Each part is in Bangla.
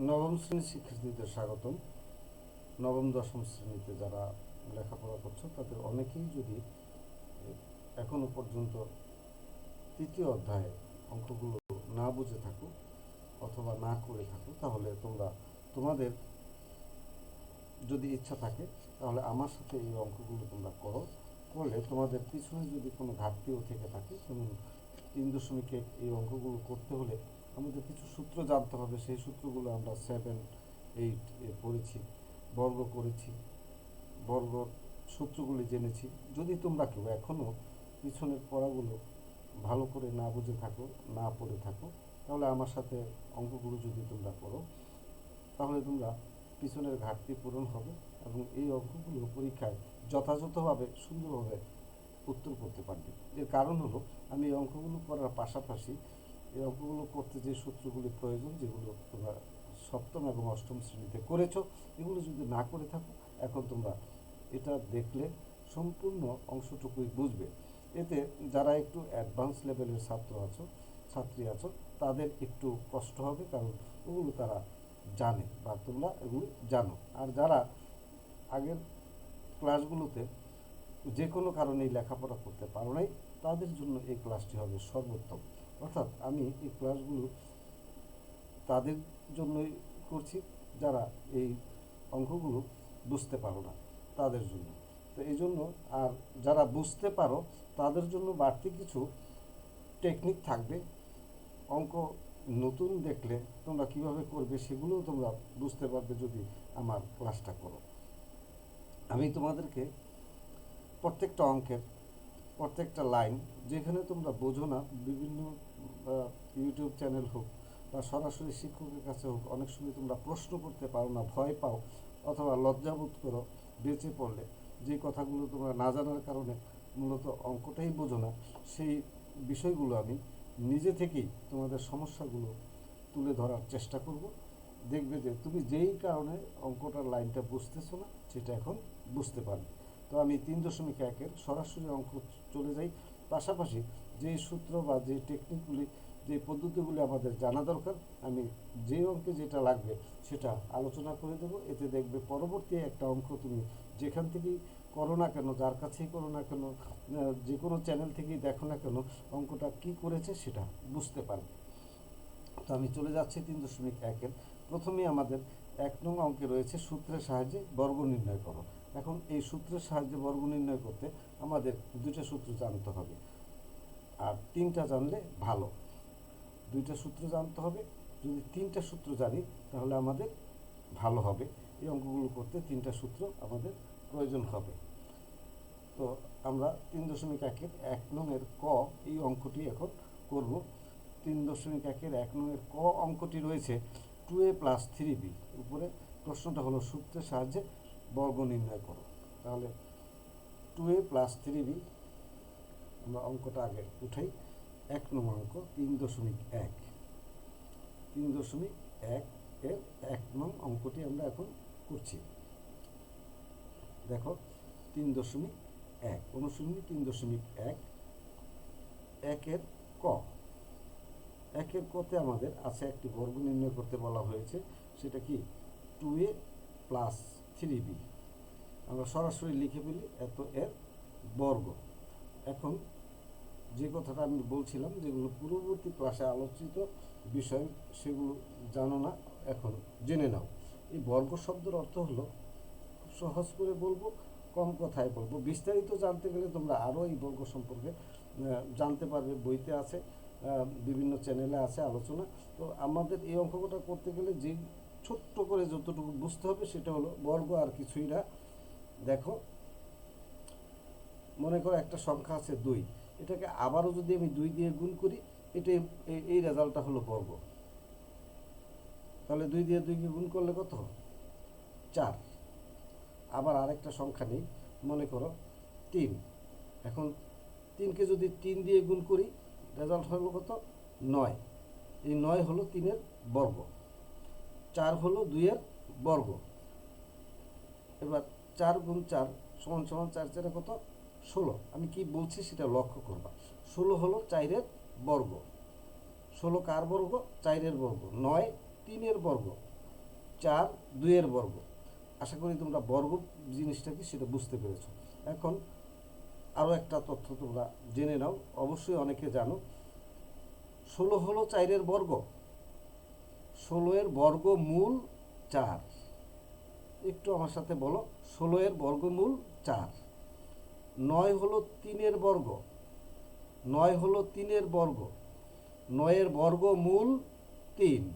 নবম শ্রেণির শিক্ষার্থীদের স্বাগতম। নবম, দশম শ্রেণীতে যারা লেখাপড়া করছ, তাদের অনেকেই যদি এখনও পর্যন্ত তৃতীয় অধ্যায়ে অঙ্কগুলো না বুঝে থাকো অথবা না করে থাকো, তাহলে তোমরা, তোমাদের যদি ইচ্ছা থাকে, তাহলে আমার সাথে এই অঙ্কগুলো তোমরা করো। করলে তোমাদের পিছনে যদি কোনো ঘাটতিও থেকে থাকে, যেমন তিন দশমিক এই অঙ্কগুলো করতে হলে আমাদের কিছু সূত্র জানতে হবে, সেই সূত্রগুলো আমরা সেভেন এইট এ পড়েছি, বর্গ করেছি, বর্গ সূত্রগুলি জেনেছি। যদি তোমরা কেউ এখনও পিছনের পড়াগুলো ভালো করে না বুঝে থাকো, না পড়ে থাকো, তাহলে আমার সাথে অঙ্কগুলো যদি তোমরা করো, তাহলে তোমরা পিছনের ঘাটতি পূরণ হবে এবং এই অঙ্কগুলো পরীক্ষায় যথাযথভাবে সুন্দরভাবে উত্তর করতে পারবে। এর কারণ হলো, আমি এই অঙ্কগুলো করার পাশাপাশি এই অঙ্কগুলো করতে যে সূত্রগুলি প্রয়োজন, যেগুলো তোমরা সপ্তম এবং অষ্টম শ্রেণীতে করেছ, এগুলো যদি না করে থাকো, এখন তোমরা এটা দেখলে সম্পূর্ণ অংশটুকুই বুঝবে। এতে যারা একটু অ্যাডভান্স লেভেলের ছাত্র আছো, ছাত্রী আছো, তাদের একটু কষ্ট হবে, কারণ ওগুলো তারা জানে বা তোমরা এগুলো জানো। আর যারা আগের ক্লাসগুলোতে যে কোনো কারণেই লেখাপড়া করতে পারো নাই, তাদের জন্য এই ক্লাসটি হবে সর্বোত্তম। অর্থাৎ আমি এই ক্লাসগুলো তাদের জন্যই করছি, যারা এই অঙ্কগুলো বুঝতে পারো না, তাদের জন্য। তো এই জন্য আর যারা বুঝতে পারো, তাদের জন্য বাড়তি কিছু টেকনিক থাকবে। অঙ্ক নতুন দেখলে তোমরা কীভাবে করবে সেগুলোও তোমরা বুঝতে পারবে যদি আমার ক্লাসটা করো। আমি তোমাদেরকে প্রত্যেকটা অঙ্কের প্রত্যেকটা লাইন যেখানে তোমরা বোঝো না, বিভিন্ন আহ, ইউটিউব চ্যানেল হোক বা সরাসরি শিক্ষকের কাছে হোক অনেক সময় তোমরা প্রশ্ন করতে পারো না ভয় পাও অথবা লজ্জাবোধ করো বেঁচে পড়লে। যে কথাগুলো তোমরা না জানার কারণে মূলত অঙ্কটাই বোঝো না সেই বিষয়গুলো আমি নিজে থেকেই তোমাদের সমস্যাগুলো তুলে ধরার চেষ্টা করব। দেখবে যে তুমি যেই কারণে অঙ্কটার লাইনটা বুঝতেছো না সেটা এখন বুঝতে পারবে। তো আমি তিন দশমিক একের সরাসরি অঙ্ক চলে যাই। পাশাপাশি যে সূত্র বা যে টেকনিকগুলি যে পদ্ধতিগুলি আমাদের জানা দরকার, আমি যে অঙ্কে যেটা লাগবে সেটা আলোচনা করে দেবো। এতে দেখবে পরবর্তী একটা অঙ্ক তুমি যেখান থেকেই করো না কেন, যার কাছেই করো না কেন যে কোনো চ্যানেল থেকেই দেখো না কেন, অঙ্কটা কি করেছে সেটা বুঝতে পারবে। তো আমি চলে যাচ্ছি তিন দশমিক একের প্রথমেই আমাদের এক নং অঙ্কে রয়েছে সূত্রের সাহায্যে বর্গ নির্ণয় করো। এখন এই সূত্রের সাহায্যে বর্গ নির্ণয় করতে আমাদের দুটো সূত্র জানতে হবে। আর তিনটা জানলে ভালো। দুইটা সূত্র জানতে হবে। যদি তিনটা সূত্র জানি, তাহলে আমাদের ভালো হবে। এই অঙ্কগুলো করতে তিনটা সূত্র আমাদের প্রয়োজন হবে। তো আমরা তিন দশমিক একের এক নংয়ের ক এই অঙ্কটি এখন করব। তিন দশমিক একের এক নংয়ের ক অঙ্কটি রয়েছে two A plus three B উপরে প্রশ্নটা হলো, সূত্রের সাহায্যে বর্গ নির্ণয় করো। তাহলে two A plus three B আমরা অঙ্কটা আগে উঠাই। এক নং অঙ্ক, তিন দশমিক এক। তিন দশমিক এক এর এক নং অঙ্কটি আমরা এখন করছি। দেখো, তিন দশমিক এক, অনুশীলনী তিন দশমিক এক একের ক। একের কতে আমাদের আছে একটি বর্গ নির্ণয় করতে বলা হয়েছে, সেটা কি? Two A plus three B. আমরা সরাসরি লিখে ফেলি এত এর বর্গ। এখন যে কথাটা আমি বলছিলাম যেগুলো পূর্ববর্তী ক্লাসে আলোচিত বিষয়, সেগুলো জানো না এখন। জেনে নাও। এই বর্গ শব্দের অর্থ হলো, খুব সহজ করে বলব, কম কথায় বলব। বিস্তারিত জানতে গেলে তোমরা আরও এই বর্গ সম্পর্কে জানতে পারবে। বইতে আছে বিভিন্ন চ্যানেলে আছে আলোচনা। তো আমাদের এই অঙ্কটা করতে গেলে যে ছোট্ট করে যতটুকু বুঝতে হবে সেটা হলো বর্গ আর কিছুই না। দেখো, মনে করো একটা সংখ্যা আছে দুই। এটাকে আবারও যদি আমি দুই দিয়ে গুণ করি, এটা এই- রেজাল্টটা হলো বর্গ। তাহলে দুই দিয়ে দুইকে গুণ করলে কত চার। আবার আরেকটা সংখ্যা নেই, মনে করো তিন। এখন তিনকে যদি তিন দিয়ে গুণ করি, রেজাল্ট হলো কত? নয়। এই নয় হলো তিনের বর্গ। চার হলো দুইয়ের বর্গ। এবার চার গুণ চার সমান সমান চার চারে কত? ষোলো। আমি কি বলছি সেটা লক্ষ্য করবা। ষোলো হলো চাইরের বর্গ। ষোলো কার বর্গ? চাইরের বর্গ। নয়, তিনের বর্গ। চার, দুইয়ের বর্গ। আশা করি তোমরা বর্গ জিনিসটা কি সেটা বুঝতে পেরেছ। এখন আরও একটা তথ্য তোমরা জেনে নাও। অবশ্যই অনেকে জানো। ষোলো হলো চারের বর্গ। ষোলো এর বর্গ মূল চার। একটু আমার সাথে বলো। ষোলো এর বর্গমূল চার। নয় হলো তিনের বর্গ। নয় হলো তিনের বর্গ। নয়ের বর্গমূল তিন।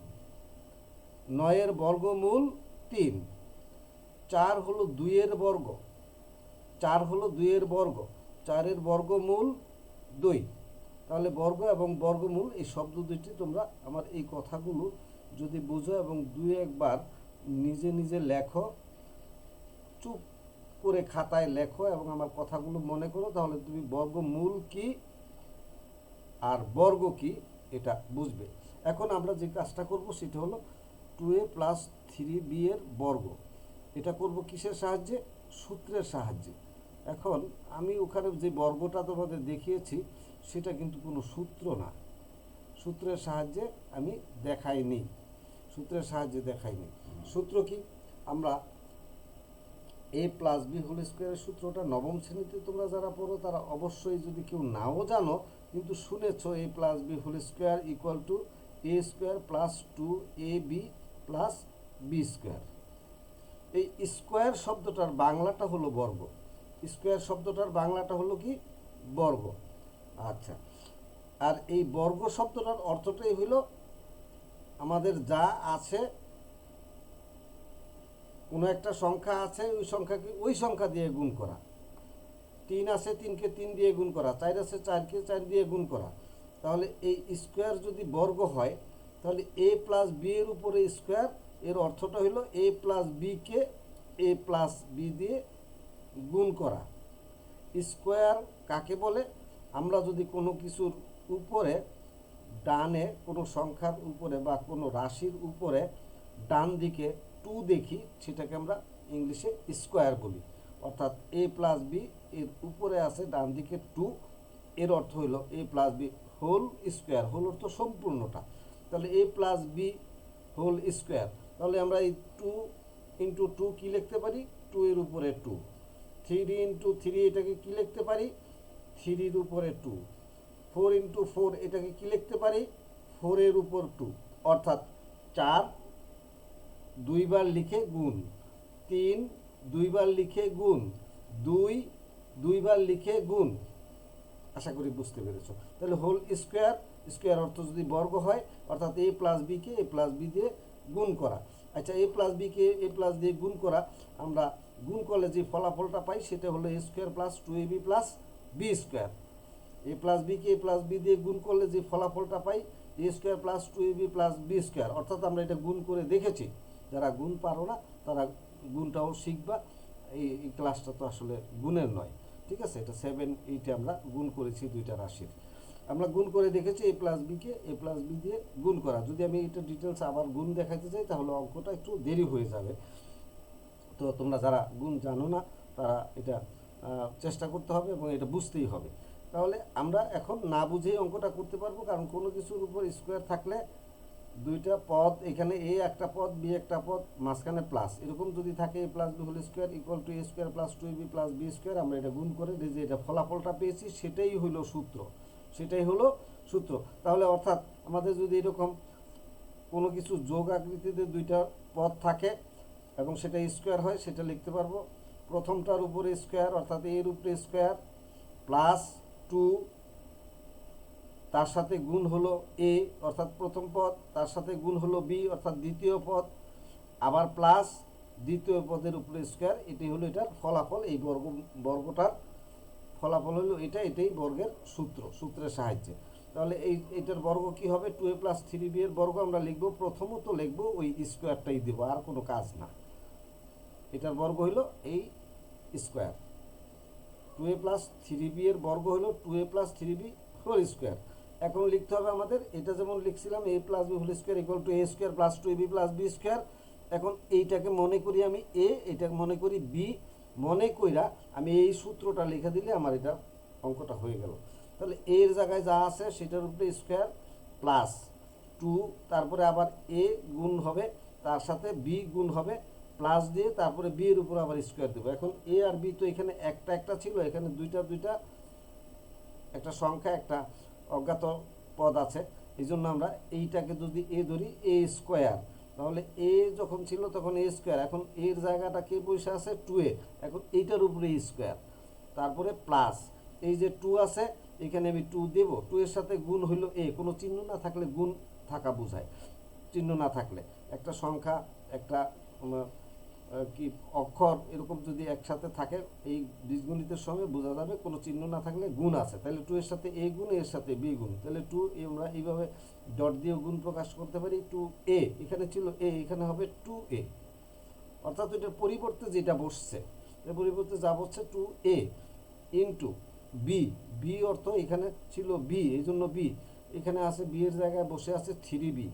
নয়ের বর্গমূল তিন। চার হলো দুইয়ের বর্গ। চার হলো দুইয়ের বর্গ। চারের বর্গমূল দুই। তাহলে বর্গ এবং বর্গমূল এই শব্দ দুইটি তোমরা আমার এই কথাগুলো যদি বুঝো এবং দুই একবার নিজে নিজে লেখো, চুপ করে খাতায় লেখো এবং আমার কথাগুলো মনে করো, তাহলে তুমি বর্গমূল কি আর বর্গ কি এটা বুঝবে। এখন আমরা যে কাজটা করব সেটা হলো two A plus three B এর বর্গ। এটা করব কিসের সাহায্যে? সূত্রের সাহায্যে। এখন আমি ওখানে যে বর্গটা তোমাদের দেখিয়েছি, সেটা কিন্তু কোনো সূত্র না। সূত্রের সাহায্যে আমি দেখাইনি। সূত্রের সাহায্যে দেখাইনি। সূত্র কি? আমরা এ প্লাস বি হোল স্কোয়ারের সূত্রটা নবম শ্রেণীতে তোমরা যারা পড়ো, তারা অবশ্যই যদি কেউ নাও জানো, কিন্তু শুনেছো A plus B whole square equal to A square plus two A B plus B square এই স্কোয়ার শব্দটার বাংলাটা হলো বর্গ। স্কোয়ার শব্দটার বাংলাটা হলো কি? বর্গ। আচ্ছা। আর এই বর্গ শব্দটার অর্থটাই হইল, আমাদের যা আছে কোনো একটা সংখ্যা আছে, ওই সংখ্যাকে, ওই সংখ্যা দিয়ে গুণ করা। তিন আছে, তিনকে তিন দিয়ে গুণ করা। চার আছে, চারকে চার দিয়ে গুণ করা। তাহলে এই স্কোয়ার যদি বর্গ হয়, তাহলে এ প্লাস বি এর উপরে স্কোয়ার এর অর্থটা হলো এ প্লাস বিকে এ প্লাস বি দিয়ে গুণ করা। স্কোয়ার কাকে বলে? আমরা যদি কোনো কিছুর উপরে, ডানে কোনো সংখ্যার উপরে বা কোনো রাশির উপরে, ডান দিকে টু দেখি, সেটাকে আমরা ইংলিশে স্কোয়ার বলি। অর্থাৎ এ প্লাস বি এর উপরে আছে, ডান দিকে টু এর অর্থ হলো A plus B whole square whole অর্থ সম্পূর্ণটা। তাহলে A plus B whole square তাহলে আমরা এই টু ইন্টু টু কী লিখতে পারি? টু এর উপরে টু থ্রি ইন্টু থ্রি এটাকে কী লিখতে পারি? থ্রির উপরে টু ফোর ইন্টু ফোর এটাকে কী লিখতে পারি? ফোরের উপর টু অর্থাৎ চার দুইবার লিখে গুণ। তিন, দুইবার লিখে গুণ। দুই, দুইবার লিখে গুণ। আশা করি বুঝতে পেরেছ। তাহলে হোল স্কোয়ার স্কোয়ার অর্থ যদি বর্গ হয়, অর্থাৎ এ প্লাস বিকে এ প্লাস বি দিয়ে গুণ করা। আচ্ছা এ প্লাস বিকে এ প্লাস দিয়ে গুণ করা, আমরা গুণ করলে যে ফলাফলটা পাই, সেটা হলো A square plus two A B plus B square A plus bike A plus B দিয়ে গুণ করলে যে ফলাফলটা পাই A square plus two A B plus B square অর্থাৎ আমরা এটা গুণ করে দেখেছি। যারা গুণ পারো না, তারা গুণটাও শিখবা। এই এই ক্লাসটা তো আসলে গুণের নয়, ঠিক আছে? এটা সেভেন এইটে আমরা গুণ করেছি দুইটা রাশির। আমরা গুণ করে দেখেছি এ প্লাস বিকে এ প্লাস বি দিয়ে গুণ করা। যদি আমি এটা ডিটেলস আবার গুণ দেখাতে চাই, তাহলে অঙ্কটা একটু দেরি হয়ে যাবে। তো তোমরা যারা গুণ জানো না, তারা এটা চেষ্টা করতে হবে এবং এটা বুঝতেই হবে। তাহলে আমরা এখন না বুঝেই অঙ্কটা করতে পারব, কারণ কোনো কিছুর উপর স্কোয়ার থাকলে দুইটা পদ, এখানে এ একটা পদ বি একটা পদ, মাঝখানে প্লাস এরকম যদি থাকে A plus B whole square equal to A square plus two B plus B square আমরা এটা গুণ করে যে এটা ফলাফলটা পেয়েছি, সেটাই হলো সূত্র। সেটাই হলো সূত্র। তাহলে অর্থাৎ আমাদের যদি এরকম কোনো কিছু যোগ আকৃতিতে দুইটা পদ থাকে এবং সেটা স্কোয়ার হয়, সেটা লিখতে পারব। প্রথমটার উপরে স্কোয়ার অর্থাৎ এর উপরে স্কোয়ার প্লাস টু তার সাথে গুণ হলো এ, অর্থাৎ প্রথম পদ, তার সাথে গুণ হলো বি, অর্থাৎ দ্বিতীয় পদ। আবার প্লাস দ্বিতীয় পদের উপরে স্কোয়ার এটি হলো এটার ফলাফল, এই বর্গ, বর্গটার ফলাফল হলো এটা, এটাই বর্গের সূত্র, সূত্রের সাহায্যে। তাহলে এই, এটার বর্গ কি হবে? Two A plus three B এর বর্গ আমরা লিখব, প্রথমত লিখব ওই স্কোয়ারটাই দেবো, আর কোনো কাজ না। এটার বর্গ হলো এই square two A plus three B এর বর্গ হলো two A plus three B whole square এখন লিখতে হবে আমাদের। এটা যেমন লিখছিলাম A plus B whole square equal to A square plus two B plus B square এখন এইটাকে মনে করি আমি এ এটাকে মনে করি বি মনে কইরা আমি এই সূত্রটা লিখে দিলে আমার এটা অঙ্কটা হয়ে গেল। তাহলে এর জায়গায় যা আছে সেটার উপরে স্কোয়ার প্লাস টু তারপরে আবার এ গুণ হবে, তার সাথে বি গুণ হবে প্লাস দিয়ে তারপরে বি এর উপর আবার স্কোয়ার দেবো। এখন এ আর বি তো এখানে একটা একটা ছিল, এখানে দুইটা দুইটা, একটা সংখ্যা একটা। অজ্ঞাত পদ আছে এই জন্য আমরা এইটাকে যদি এ ধরি, এ স্কোয়ার, তাহলে এ যখন ছিল তখন এ স্কোয়ার, এখন এর জায়গাটা কে বসে আছে? টু এ, এখন এইটার উপরে স্কোয়ার, তারপরে প্লাস, এই যে টু আছে, এখানে আমি টু দেব, টু এর সাথে গুণ হইল এ, কোনো চিহ্ন না থাকলে গুণ থাকা বোঝায়, চিহ্ন না থাকলে, একটা সংখ্যা, একটা কি অক্ষর এরকম যদি একসাথে থাকে, এই বীজগণিতের সঙ্গে বোঝা যাবে, কোনো চিহ্ন না থাকলে গুণ আছে। তাহলে টু এর সাথে এ গুণ এর সাথে বি গুণ। তাহলে টু এ আমরা এইভাবে ডট দিয়ে গুণ প্রকাশ করতে পারি টু এ এখানে ছিল এ এখানে হবে টু এ অর্থাৎ এটার পরিবর্তে যেটা বসছে এর পরিবর্তে যা বসছে two A into B B অর্থ এখানে ছিল বি এই জন্য বি এখানে আছে বি এর জায়গায় বসে আছে থ্রি বি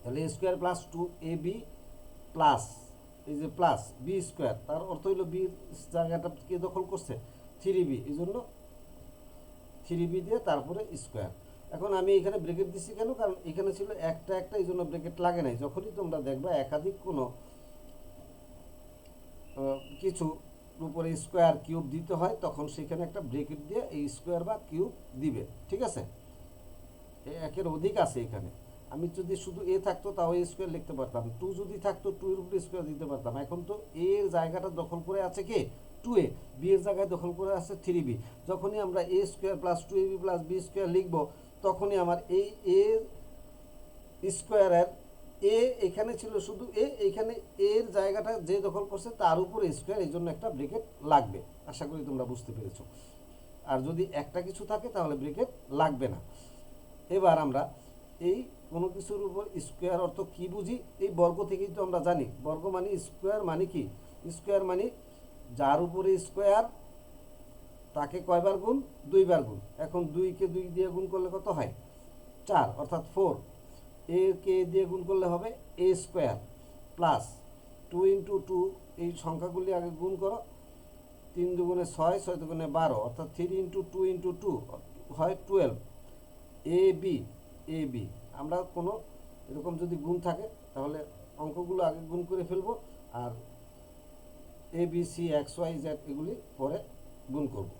তাহলে square plus two A B plus, এই যে প্লাস বি স্কোয়ার, তার অর্থ হইল বি জায়গাটা কে দখল করছে? থ্রি বি এই জন্য থ্রি বি দিয়ে তারপরে স্কোয়ার। এখন আমি এখানে ব্রেকেট দিছি কেন? কারণ এখানে ছিল একটা একটা, এই জন্য ব্রেকেট লাগে নাই। যখনই তোমরা দেখবা একাধিক কোনো কিছু উপরে স্কোয়ার কিউব দিতে হয়, তখন সেখানে একটা ব্রেকেট দিয়ে এই স্কোয়ার বা কিউব দিবে। ঠিক আছে? একের অধিক আছে এখানে। আমি যদি শুধু এ থাকতো তাও এ স্কোয়ার লিখতে পারতাম। টু যদি থাকতো টু এর উপরে স্কোয়ার দিতে পারতাম। এখন তো এর জায়গাটা দখল করে আছে কে? টু এ। বি এর জায়গায় দখল করে আছে থ্রি বি যখনই আমরা A square plus two A B plus B square লিখব, তখনই আমার এই এ স্কোয়ারের এ এখানে ছিল শুধু এ এখানে এর জায়গাটা যে দখল করছে, তার উপরে স্কোয়ার এই জন্য একটা ব্রেকেট লাগবে। আশা করি তোমরা বুঝতে পেরেছ। আর যদি একটা কিছু থাকে, তাহলে ব্রেকেট লাগবে না। এবার আমরা এই কোনো কিছুর উপর স্কোয়ার অর্থ কি বুঝি? এই বর্গ থেকেই তো আমরা জানি। বর্গ মানে স্কোয়ার মানে কি? স্কোয়ার মানে যার উপরে স্কোয়ার তাকে কয়বার গুণ? দুইবার গুণ। এখন দুইকে দুই দিয়ে গুণ করলে কত হয়? চার, অর্থাৎ ফোর এ কে দিয়ে গুণ করলে হবে A square plus two into two এই সংখ্যাগুলি আগে গুণ করো। তিন দুগুণে ছয় ছয় দুগুণে বারো, অর্থাৎ three into two into two হয় twelve A B A B আমরা কোনো এরকম যদি গুণ থাকে, তাহলে অঙ্কগুলো আগে গুণ করে ফেলব আর A B C X Y Z এগুলি পরে গুণ করব।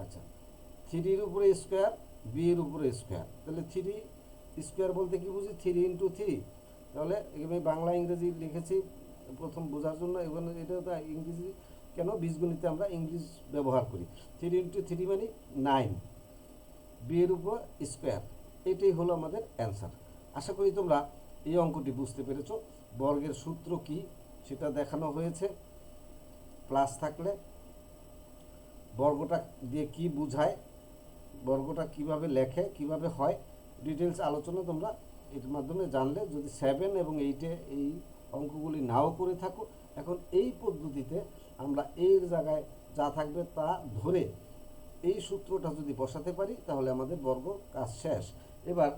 আচ্ছা থ্রির উপরে স্কোয়ার বি এর উপরে স্কোয়ার তাহলে থ্রি স্কোয়ার বলতে কি বুঝি? থ্রি ইন্টু থ্রি তাহলে এখানে বাংলা, ইংরেজি লিখেছি, প্রথম বোঝার জন্য এখানে এটা তো ইংরেজি, কেন? বীজগণিতে আমরা ইংলিশ ব্যবহার করি। থ্রি ইন্টু থ্রি মানে নাইন বি এর উপর স্কোয়ার এটাই হলো আমাদের অ্যান্সার আশা করি তোমরা এই অঙ্কটি বুঝতে পেরেছ। বর্গের সূত্র কি সেটা দেখানো হয়েছে। প্লাস থাকলে বর্গটা দিয়ে কি বুঝায়, বর্গটা কীভাবে লেখে, কীভাবে হয় ডিটেলস আলোচনা তোমরা এর মাধ্যমে জানলে। যদি সেভেন এবং এইটে এই অঙ্কগুলি নাও করে থাকো, এখন এই পদ্ধতিতে আমরা এর জায়গায় যা থাকবে তা ধরে এই সূত্রটা যদি বসাতে পারি, তাহলে আমাদের বর্গ কাজ শেষ। এবার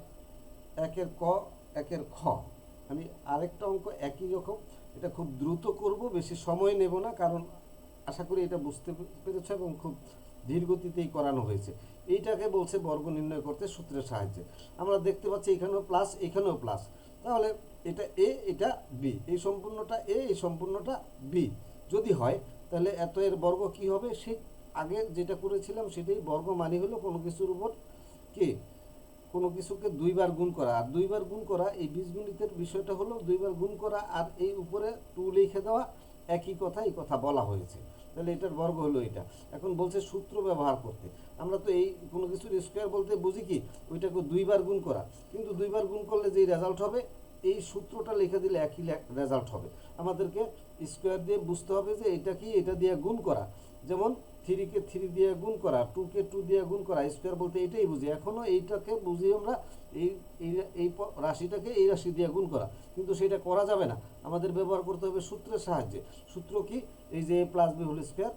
একের ক, একের খ। আমি আরেকটা অঙ্ক একই রকম। এটা খুব দ্রুত করব, বেশি সময় নেব না, কারণ আশা করি এটা বুঝতে পেরেছ এবং খুব ধীর গতিতেই করানো হয়েছে। এইটাকে বলছে বর্গ নির্ণয় করতে সূত্রের সাহায্যে। আমরা দেখতে পাচ্ছি এখানেও প্লাস এখানেও প্লাস তাহলে এটা এ, এটা বি। এই সম্পূর্ণটা এ, এই সম্পূর্ণটা বি। যদি হয়, তাহলে এত এর বর্গ কি হবে? সে আগে যেটা করেছিলাম সেটাই বর্গ মানে হলো কোনো কিছুর উপর কি? কোনো কিছুকে দুইবার গুণ করা। আর দুইবার গুণ করা, এই বীজগণিতের বিষয়টা হলো দুইবার গুণ করা আর এই উপরে টু লিখে দেওয়া, একই কথা, এই কথা বলা হয়েছে। তাহলে এটার বর্গ হলো এটা। এখন বলছে সূত্র ব্যবহার করতে। আমরা তো এই কোনো কিছুর স্কোয়ার বলতে বুঝি কি, ওইটাকে দুইবার গুণ করা। কিন্তু দুইবার গুণ করলে যেই রেজাল্ট হবে, এই সূত্রটা লিখে দিলে একই রেজাল্ট হবে। আমাদেরকে স্কোয়ার দিয়ে বুঝতে হবে যে এটা কি, এটা দিয়ে গুণ করা। যেমন থ্রিকে থ্রি দিয়ে গুণ করা, টুকে টু দিয়ে গুণ করা, স্কোয়ার বলতে এটাই বুঝি। এখনও এইটাকে বুঝি আমরা এই, এই- রাশিটাকে এই রাশি দিয়ে গুণ করা। কিন্তু সেটা করা যাবে না। আমাদের ব্যবহার করতে হবে সূত্রের সাহায্যে। সূত্র কি? এই যে A plus B whole square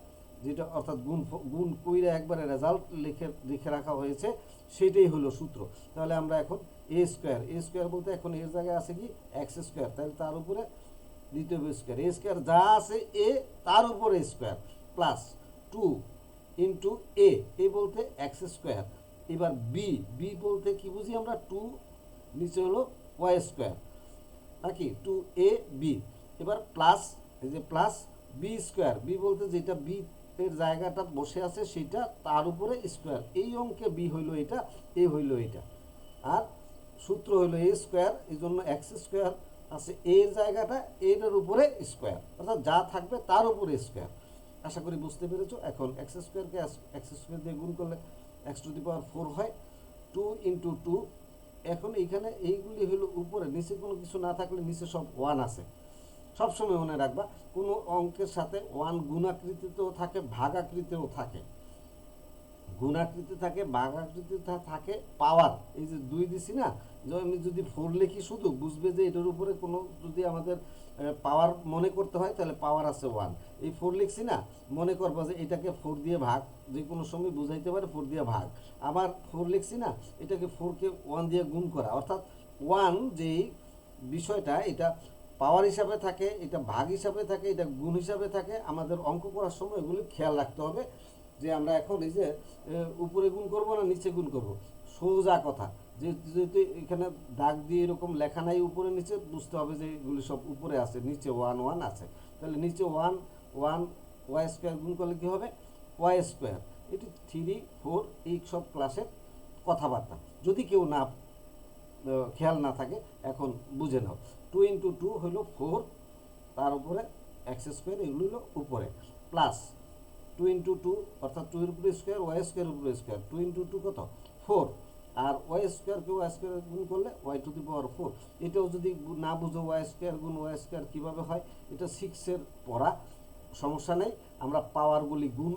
যেটা অর্থাৎ গুণ গুণ কইরা একবারে রেজাল্ট লিখে লিখে রাখা হয়েছে, সেটাই হলো সূত্র। তাহলে আমরা এখন এ স্কোয়ার এ স্কোয়ার বলতে এখন এর জায়গায় আছে কি? এক্স স্কোয়ার তাহলে তার উপরে দ্বিতীয় স্কোয়ার এ স্কোয়ার যা আছে এ তার উপরে square plus two into A A বলতে এক্স স্কোয়ার এবার বি বি বলতে কি বুঝি আমরা? টু নিচে হলো ওয়াই স্কোয়ার নাকি? টু এ বি এবার প্লাস এই যে প্লাস বি স্কোয়ার বি বলতে যেটা বি এর জায়গাটা বসে আছে সেটা তার উপরে স্কোয়ার এই অঙ্কে বি হইল এটা এ হইল এটা। আর সূত্র হইল এ স্কোয়ার এই জন্য এক্স স্কোয়ার আছে এর জায়গাটা এর উপরে স্কোয়ার অর্থাৎ যা থাকবে তার উপরে স্কোয়ার আশা করি বুঝতে পেরেছ। এখন এক্স স্কোয়ারকে এক্স স্কোয়ার দিয়ে গুণ করলে X to the power four হয়। টু ইন্টু টু এখন এইখানে এইগুলি হলো উপরে, নিচে কোনো কিছু না থাকলে নিচে সব ওয়ান আছে। সবসময় মনে রাখবা, কোনো অঙ্কের সাথে ওয়ান গুণাকৃতিতেও থাকে, ভাগাকৃতিতেও থাকে। গুণাকৃতি থাকে, ভাগাকৃতি থাকে পাওয়ার এই যে দুই দিছি না, যে আমি যদি ফোর লিখি শুধু, বুঝবে যে এটার উপরে কোনো যদি আমাদের পাওয়ার মনে করতে হয়, তাহলে পাওয়ার আছে ওয়ান এই ফোর লিখছি না, মনে করব যে এটাকে ফোর দিয়ে ভাগ, যে কোনো সময় বুঝাইতে পারে ফোর দিয়ে ভাগ। আবার ফোর লিখছি না, এটাকে ফোরকে ওয়ান দিয়ে গুণ করা। অর্থাৎ ওয়ান যেই বিষয়টা, এটা পাওয়ার হিসাবে থাকে, এটা ভাগ হিসাবে থাকে, এটা গুণ হিসাবে থাকে, আমাদের অঙ্ক করার সময় এগুলি খেয়াল রাখতে হবে। যে আমরা এখন এই যে উপরে গুণ করব না নিচে গুণ করব? সোজা কথা। যেহেতু এখানে দাগ দিয়ে এরকম লেখা নাই উপরে নিচে, বুঝতে হবে যে এগুলি সব উপরে আছে, নিচে ওয়ান ওয়ান আছে। তাহলে নিচে ওয়ান ওয়ান ওয়াই স্কোয়ার গুণ করলে কী হবে? ওয়াই স্কোয়ার এটি থ্রি ফোর এই সব ক্লাসের কথাবার্তা। যদি কেউ না খেয়াল না থাকে, এখন বুঝে নাও। টু ইন্টু টু হলো ফোর তার উপরে এক্স স্কোয়ার এগুলো হলো উপরে। প্লাস টু ইন্টু টু অর্থাৎ টু এর উপরে স্কোয়ার ওয়াই স্কোয়ার উপরে স্কোয়ার টু ইন্টু টু কত? ফোর আর ওয়াই স্কোয়ারকে ওয়াই স্কোয়ার গুণ করলে Y to the power four এটাও যদি না বুঝো ওয়াই স্কোয়ার গুণ ওয়াই স্কোয়ার কীভাবে হয়, এটা সিক্সের পড়া, সমস্যা নেই। আমরা পাওয়ারগুলি গুণ,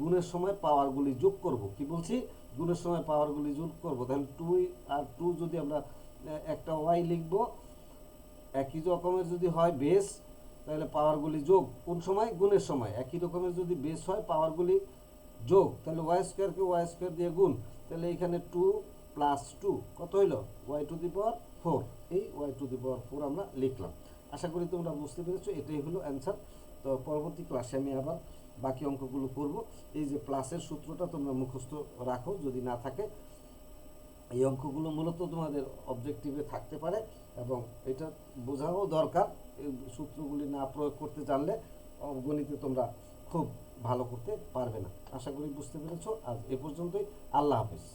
গুণের সময় পাওয়ারগুলি যোগ করব। কি বলছি? গুণের সময় পাওয়ারগুলি যোগ করব। তাহলে টু আর টু যদি আমরা একটা ওয়াই লিখব, একই রকমের যদি হয় বেস তাহলে পাওয়ারগুলি যোগ। কোন সময়? গুণের সময়। একই রকমের যদি বেস হয় পাওয়ারগুলি যোগ। তাহলে ওয়াই স্কোয়ারকে ওয়াই স্কোয়ার দিয়ে গুণ। তাহলে এখানে টু প্লাস টু কত হইল? Y to the power four এই Y to the power four আমরা লিখলাম। আশা করি তোমরা বুঝতে পেরেছ, এটাই হলো অ্যান্সার তো পরবর্তী ক্লাসে আমি আবার বাকি অঙ্কগুলো করব। এই যে প্লাসের সূত্রটা তোমরা মুখস্থ রাখো, যদি না থাকে, এই অঙ্কগুলো মূলত তোমাদের অবজেক্টিভে থাকতে পারে এবং এটা বোঝাও দরকার, এই সূত্রগুলি না প্রয়োগ করতে জানলে গণিতে তোমরা খুব ভালো করতে পারবে না। আশা করি বুঝতে পেরেছ। আজ এ পর্যন্তই। আল্লাহ হাফেজ।